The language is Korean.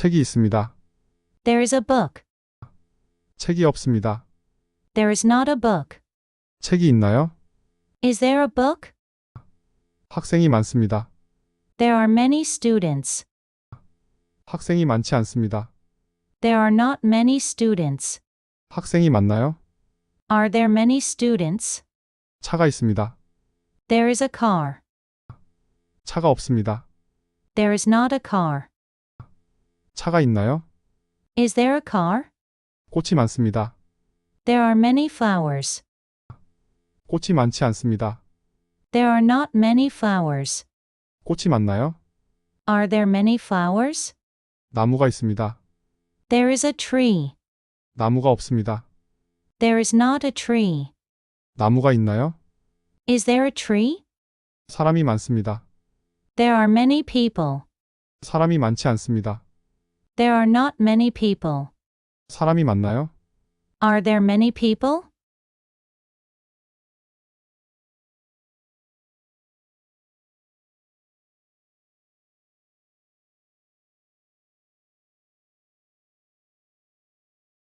책이 있습니다. There is a book. 책이 없습니다. There is not a book. 책이 있나요? Is there a book? 학생이 많습니다. There are many students. 학생이 많지 않습니다. There are not many students. 학생이 많나요? Are there many students? 차가 있습니다. There is a car. 차가 없습니다. There is not a car. 차가 있나요? Is there a car? 꽃이 많습니다. There are many flowers. 꽃이 많지 않습니다. There are not many flowers. 꽃이 많나요? Are there many flowers? 나무가 있습니다. There is a tree. 나무가 없습니다. There is not a tree. 나무가 있나요? Is there a tree? 사람이 많습니다. There are many people. 사람이 많지 않습니다. There are not many people. 사람이 많나요? Are there many people?